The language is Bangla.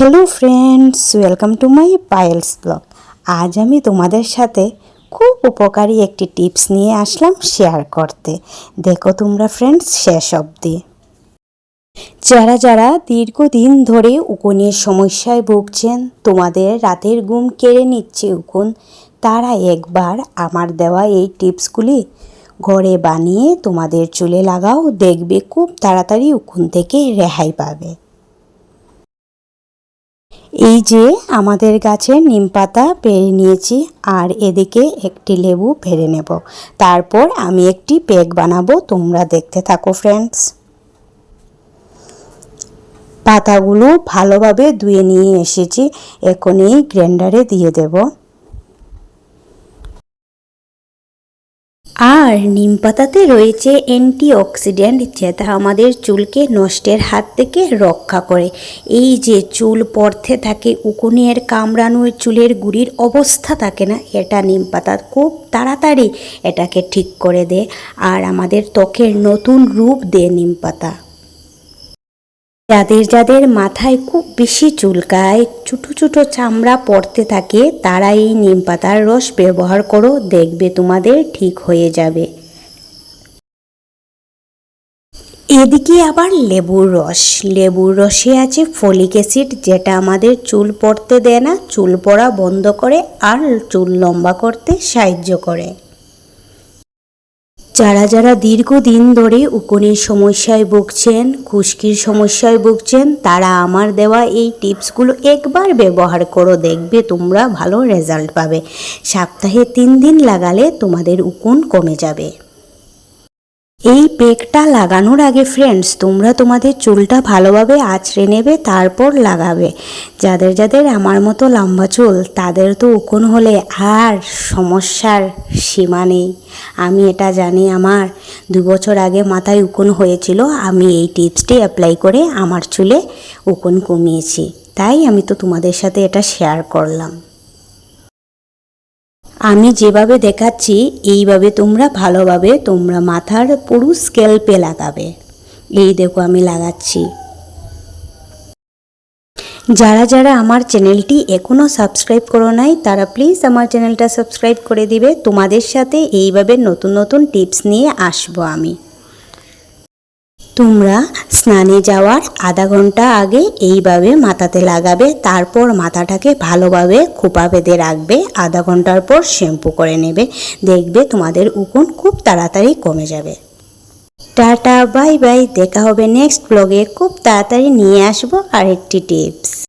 Hello friends welcome to my Payel's blog আজ আমি তোমাদের সাথে খুব উপকারী একটি টিপস নিয়ে আসলাম শেয়ার করতে। দেখো তোমরা ফ্রেন্ডস শেষ অবধি। যারা যারা দীর্ঘদিন ধরে উকুনের সমস্যায় ভুগছেন, তোমাদের রাতের ঘুম কেড়ে নিচ্ছে উকুন, তারা একবার আমার দেওয়া এই টিপসগুলি ঘরে বানিয়ে তোমাদের চুলে লাগাও, দেখবে খুব তাড়াতাড়ি উকুন থেকে রেহাই পাবে। এই যে আমাদের গাছে নিম পাতা পেরে নিয়েছি, আর এদিকে একটি লেবু পেরে নেব। তারপর আমি একটি পেক বানাবো, তোমরা দেখতে থাকো ফ্রেন্ডস পাতাগুলো ভালোভাবে ধুয়ে নিয়ে এসেছি এখন এই গ্রাইন্ডারে দিয়ে দেবো। আর নিম পাতাতে রয়েছে অ্যান্টিঅক্সিডেন্ট যেটা আমাদের চুলকে নষ্টের হাত থেকে রক্ষা করে। এই যে চুল পড়তে থাকে, উকুনের কামড়ানোর চুলের গুড়ির অবস্থা থাকে না, এটা নিম পাতা খুব তাড়াতাড়ি এটাকে ঠিক করে দেয়। আর আমাদের ত্বকের নতুন রূপ দেয় নিম পাতা। যাদের যাদের মাথায় খুব বেশি চুলকায়, ছোটো ছোটো চামড়া পড়তে থাকে, তারা এই নিম পাতার রস ব্যবহার করো, দেখবে তোমাদের ঠিক হয়ে যাবে। এদিকে আবার লেবুর রস। লেবুর রসে আছে ফলিক অ্যাসিড, যেটা আমাদের চুল পড়তে দেয় না, চুল পড়া বন্ধ করে আর চুল লম্বা করতে সাহায্য করে। যারা যারা দীর্ঘদিন ধরে উকুনের সমস্যায় ভুগছেন, খুশকির সমস্যায় ভুগছেন, তারা আমার দেওয়া এই টিপসগুলো একবার ব্যবহার করো দেখবে, তোমরা ভালো রেজাল্ট পাবে। সপ্তাহে তিন দিন লাগালে তোমাদের উকুন কমে যাবে। এই পেকটা লাগানোর আগে ফ্রেন্ডস তোমরা তোমাদের চুলটা ভালোভাবে আঁচড়ে নেবে, তারপর লাগাবে। যাদের যাদের আমার মতো লম্বা চুল, তাদের তো উকুন হলে আর সমস্যার সীমা নেই। আমি এটা জানি আমার। দু বছর আগে মাথায় উকুন হয়েছিল, আমি এই টিপসটি অ্যাপ্লাই করে আমার চুলে উকুন কমিয়েছি। তাই আমি তো তোমাদের সাথে এটা শেয়ার করলাম। আমি যেভাবে দেখাচ্ছি, এইভাবে তোমরা ভালোভাবে তোমরা মাথার পুরু স্কেল্পে লাগাবে। এই দেখো আমি লাগাচ্ছি। যারা যারা আমার চ্যানেলটি এখনও সাবস্ক্রাইব করো নাই, তারা প্লিজ আমার চ্যানেলটা সাবস্ক্রাইব করে দিবে। তোমাদের সাথে এইভাবে নতুন নতুন টিপস নিয়ে আসব আমি। তোমরা স্নানে যাওয়ার আধা ঘণ্টা আগে এইভাবে মাথাতে লাগাবে, তারপর মাথাটাকে ভালোভাবে খোপা বেঁধে রাখবে, আধা ঘণ্টার পর শ্যাম্পু করে নেবে। দেখবে তোমাদের উকুন খুব তাড়াতাড়ি কমে যাবে। টাটা, বাই বাই, দেখা হবে নেক্সট ব্লগে খুব তাড়াতাড়ি নিয়ে আসব আরেকটি টিপস